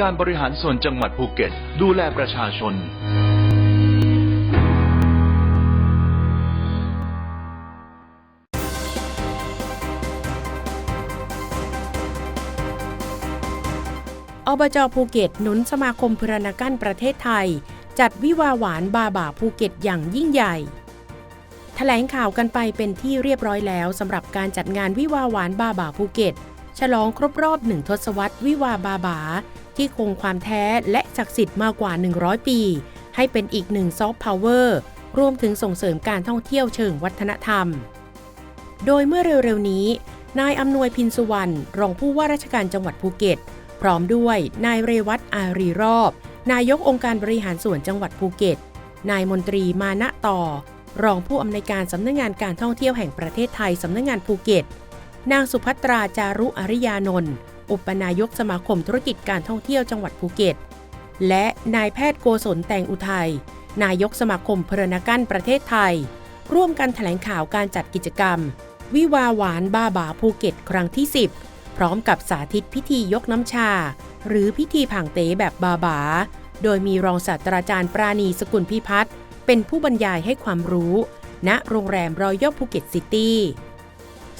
การบริหารส่วนจังหวัดภูเก็ต ดูแลประชาชน อบจภูเก็ตหนุนสมาคมพรณกั้นประเทศไทย จัดวิวาหวานบาบ่าภูเก็ตอย่างยิ่งใหญ่แถลงข่าวกันไปเป็นที่เรียบร้อยแล้วสำหรับการจัดงานวิวาหวานบาบ่าภูเก็ต ฉลองครบรอบหนึ่งทศวรรษวิวาบาบา ที่คงความแท้และศักดิ์สิทธิ์มากกว่า 100 ปี ให้เป็นอีกหนึ่งซอฟต์พาวเวอร์รวมถึงส่งเสริมการท่องเที่ยวเชิงวัฒนธรรม โดยเมื่อเร็วๆนี้ นายอำนวยพินสุวรรณรองผู้ว่าราชการจังหวัดภูเก็ต พร้อมด้วยนายเรวัตอารีรอบ นายกองค์การบริหารส่วนจังหวัดภูเก็ต นายมนตรีมานะต่อ รองผู้อำนวยการสำนักงานการท่องเที่ยวแห่งประเทศไทยสำนักงานภูเก็ต นางสุภัตราจารุอริยานนท์อุปนายกสมาคมธุรกิจการท่องเที่ยวจังหวัดภูเก็ต และนายแพทย์โกศลแตงอุทัย นายกสมาคมพรณกั้นประเทศไทย ร่วมกันแถลงข่าวการจัดกิจกรรม วิวาหวานบ้าบาภูเก็ต ครั้งที่ 10 พร้อมกับสาธิตพิธียกน้ำชา หรือพิธีผังเต๋แบบบาบา โดยมีรองศาสตราจารย์ปราณีสกุลพิพัฒน์เป็นผู้บรรยายให้ความรู้ ณโรงแรมรอยัลภูเก็ตซิตี้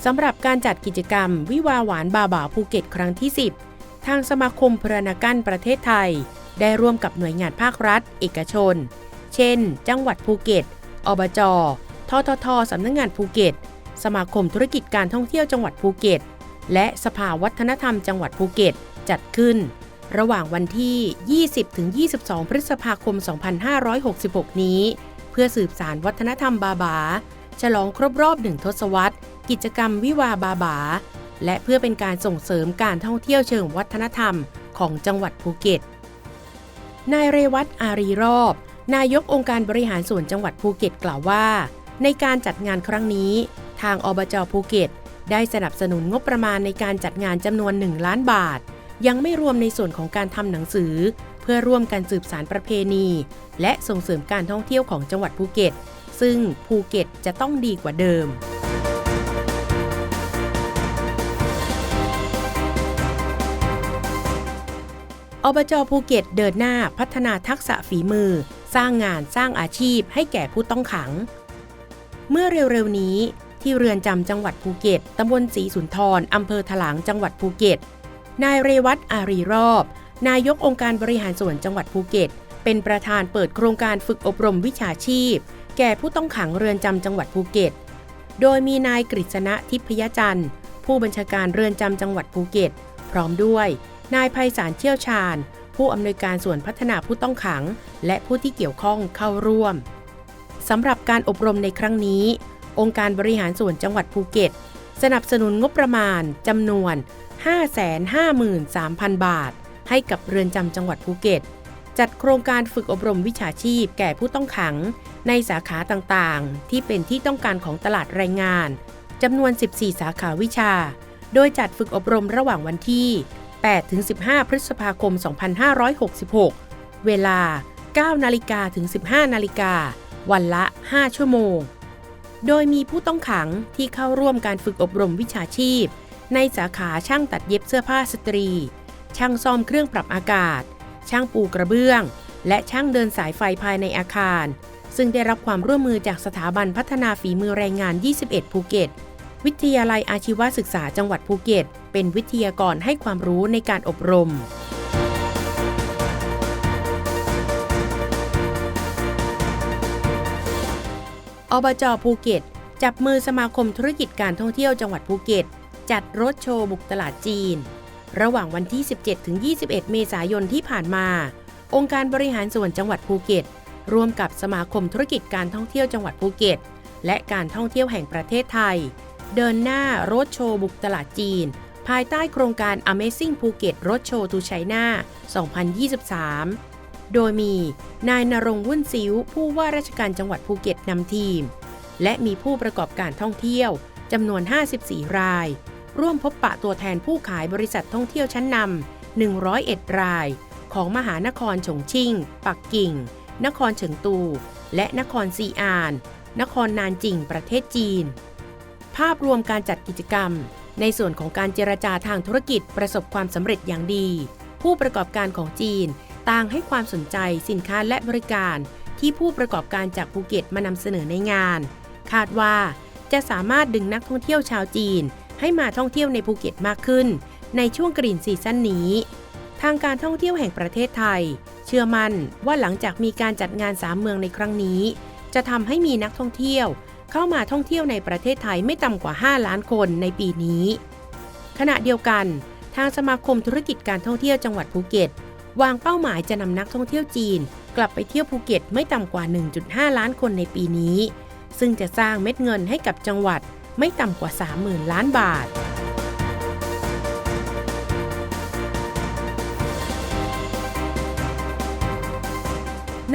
สำหรับการจัดกิจกรรม วิวาหวานบาบาภูเก็ตครั้งที่ 10 ทางสมาคมพรณกั้นประเทศไทย ได้ร่วมกับหน่วยงานภาครัฐ เอกชน เช่น จังหวัดภูเก็ต อบจ ทททสำนักงงานภูเก็ต สมาคมธุรกิจการท่องเที่ยวจังหวัดภูเก็ต และสภาวัฒนธรรมจังหวัดภูเก็ต จัดขึ้น ระหว่างวันที่ 20-22 พฤษภาคม 2566 นี้ เพื่อสืบสารวัฒนธรรมบาบา ฉลองครบรอบหนึ่งทศวรรษ กิจกรรมวิวาบาบา และเพื่อเป็นการส่งเสริมการท่องเที่ยวเชิงวัฒนธรรมของจังหวัดภูเก็ต นายเรวัตอารีรอบ นายกองค์การบริหารส่วนจังหวัดภูเก็ตกล่าวว่า ในการจัดงานครั้งนี้ ทางอบจภูเก็ต ได้สนับสนุนงบประมาณในการจัดงานจำนวน 1 ล้านบาท ยังไม่รวมในส่วนของการทำหนังสือ เพื่อร่วมกันสืบสารประเพณี และส่งเสริมการท่องเที่ยวของจังหวัดภูเก็ต ซึ่งภูเก็ตจะต้องดีกว่าเดิม อบจภูเก็ตเดินหน้าพัฒนาทักษะฝีมือ สร้างงานสร้างอาชีพให้แก่ผู้ต้องขัง เมื่อเร็วๆนี้ ที่เรือนจำจังหวัดภูเก็ตตำบลศรีสุนทรอำเภอถลางจังหวัดภูเก็ต นายเรวัตอารีรอบ นายกองค์การบริหารส่วนจังหวัดภูเก็ต เป็นประธานเปิดโครงการฝึกอบรมวิชาชีพ แก่ผู้ต้องขังเรือนจำจังหวัดภูเก็ต โดยมีนายกฤษณะทิพยจันทร์ ผู้บัญชาการเรือนจำจังหวัดภูเก็ต พร้อมด้วย นายไพศาลเชี่ยวชาญ ผู้อำนวยการส่วนพัฒนาผู้ต้องขัง และผู้ที่เกี่ยวข้องเข้าร่วมสำหรับการอบรมในครั้งนี้ องค์การบริหารส่วนจังหวัดภูเก็ต สนับสนุนงบประมาณจำนวน 553,000 บาท ให้กับเรือนจำจังหวัดภูเก็ต จัดโครงการฝึกอบรมวิชาชีพแก่ผู้ต้องขัง ในสาขาต่างๆ ที่เป็นที่ต้องการของตลาดแรงงานจำนวน 14 สาขาวิชา โดยจัดฝึกอบรมระหว่างวันที่ 8-15 พฤษภาคม 2566 เวลา 9 นาฬิกาถึง 15 นาฬิกา วันละ 5 ชั่วโมง โดยมีผู้ต้องขังที่เข้าร่วมการฝึกอบรมวิชาชีพ ในสาขาช่างตัดเย็บเสื้อผ้าสตรี ช่างซ่อมเครื่องปรับอากาศ ช่างปูกระเบื้อง และช่างเดินสายไฟภายในอาคาร ซึ่งได้รับความร่วมมือจากสถาบันพัฒนาฝีมือแรงงาน 21 ภูเก็ต วิทยาลัยอาชีวศึกษาจังหวัดภูเก็ต เป็นวิทยากรให้ความรู้ในการอบรม อบจภูเก็ต จับมือสมาคมธุรกิจการท่องเที่ยวจังหวัดภูเก็ต จัดรถโชว์บุกตลาดจีน ระหว่างวันที่ 17-21 เมษายนที่ผ่านมา องค์การบริหารส่วนจังหวัดภูเก็ต ร่วมกับสมาคมธุรกิจการท่องเที่ยวจังหวัดภูเก็ต และการท่องเที่ยวแห่งประเทศไทย เดินหน้ารถโชว์บุกตลาดจีน ภายใต้โครงการ Amazing Phuket Road Show to China 2023 โดยมีนายนรงวุ่นซิวผู้ว่าราชการจังหวัดภูเก็ตนำทีม และมีผู้ประกอบการท่องเที่ยวจำนวน 54 ราย ร่วมพบปะตัวแทนผู้ขายบริษัทท่องเที่ยวชั้นนำ 101 ราย ของมหานครฉงชิ่ง ปักกิ่ง นครเฉิงตู และนครซีอาน นครนานจิงประเทศจีน ภาพรวมการจัดกิจกรรม ในส่วนของการเจรจาทางธุรกิจประสบความสำเร็จอย่างดี ผู้ประกอบการของจีน ต่างให้ความสนใจสินค้าและบริการ ที่ผู้ประกอบการจากภูเก็ตมานำเสนอในงาน คาดว่าจะสามารถดึงนักท่องเที่ยวชาวจีน ให้มาท่องเที่ยวในภูเก็ตมากขึ้น ในช่วงกรีนซีซั่นนี้ ทางการท่องเที่ยวแห่งประเทศไทย เชื่อมั่นว่าหลังจากมีการจัดงานสามเมืองในครั้งนี้ จะทำให้มีนักท่องเที่ยว เข้ามาท่องเที่ยวในประเทศไทยไม่ต่ำกว่า 5 ล้านคนในปีนี้ ขณะเดียวกัน ทางสมาคมธุรกิจการท่องเที่ยวจังหวัดภูเก็ต วางเป้าหมายจะนำนักท่องเที่ยวจีน กลับไปเที่ยวภูเก็ตไม่ต่ำกว่า 1.5 ล้านคนในปีนี้ ซึ่งจะสร้างเม็ดเงินให้กับจังหวัดไม่ต่ำกว่า 30,000 ล้านบาท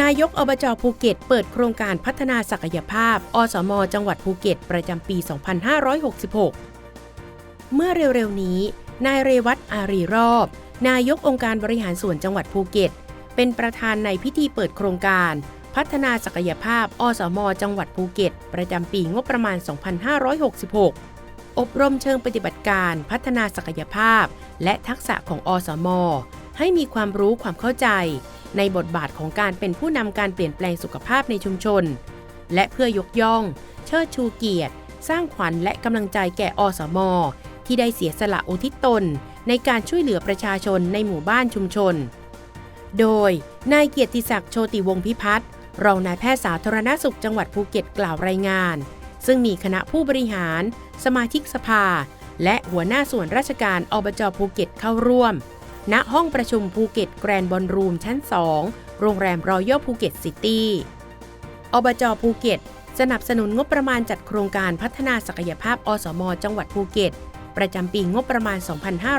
นายกอบจภูเก็ต เปิดโครงการพัฒนาศักยภาพ อสม จังหวัดภูเก็ต ประจำปี 2566 เมื่อเร็วๆนี้ นายเรวัตอารีรอบ นายกองค์การบริหารส่วนจังหวัดภูเก็ต เป็นประธานในพิธีเปิดโครงการ พัฒนาศักยภาพ อสม จังหวัดภูเก็ต ประจำปีงบประมาณ 2566 อบรมเชิงปฏิบัติการพัฒนาศักยภาพ และทักษะของอสม ให้มีความรู้ความเข้าใจ ในบทบาทของการเป็นผู้นำการเปลี่ยนแปลงสุขภาพในชุมชน และเพื่อยกย่อง เชิดชูเกียรติ สร้างขวัญและกำลังใจแก่อสม ที่ได้เสียสละอุทิศตน ในการช่วยเหลือประชาชนในหมู่บ้านชุมชน โดยนายเกียรติศักดิ์โชติวงศพิพัฒน์รองนายแพทย์สาธารณสุขจังหวัดภูเก็ตกล่าวรายงาน ซึ่งมีคณะผู้บริหาร สมาชิกสภา และหัวหน้าส่วนราชการอบจภูเก็ตเข้าร่วม ณห้องประชุมภูเก็ตแกรนด์บอลรูมชั้น 2 โรงแรมรอยัลภูเก็ตซิตี้อบจภูเก็ต สนับสนุนงบประมาณจัดโครงการพัฒนาศักยภาพอสม จังหวัดภูเก็ต ประจำปีงบประมาณ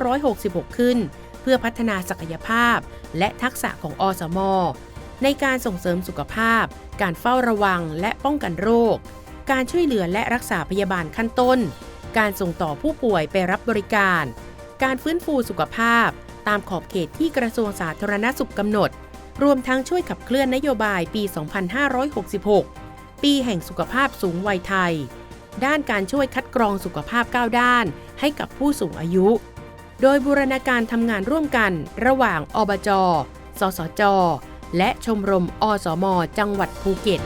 2566 ขึ้น เพื่อพัฒนาศักยภาพ และทักษะของอสม ในการส่งเสริมสุขภาพ การเฝ้าระวังและป้องกันโรค การช่วยเหลือและรักษาพยาบาลขั้นต้น การส่งต่อผู้ป่วยไปรับบริการ การฟื้นฟูสุขภาพ ตามขอบเขตที่กระทรวงสาธารณสุขกำหนด รวมทั้งช่วยขับเคลื่อนนโยบายปี 2566 ปีแห่งสุขภาพสูงวัยไทย ด้านการช่วยคัดกรองสุขภาพ 9 ด้าน ให้กับผู้สูงอายุ โดยบูรณาการทำงานร่วมกัน ระหว่างอบจ สสจ และชมรมอสม จังหวัดภูเก็ต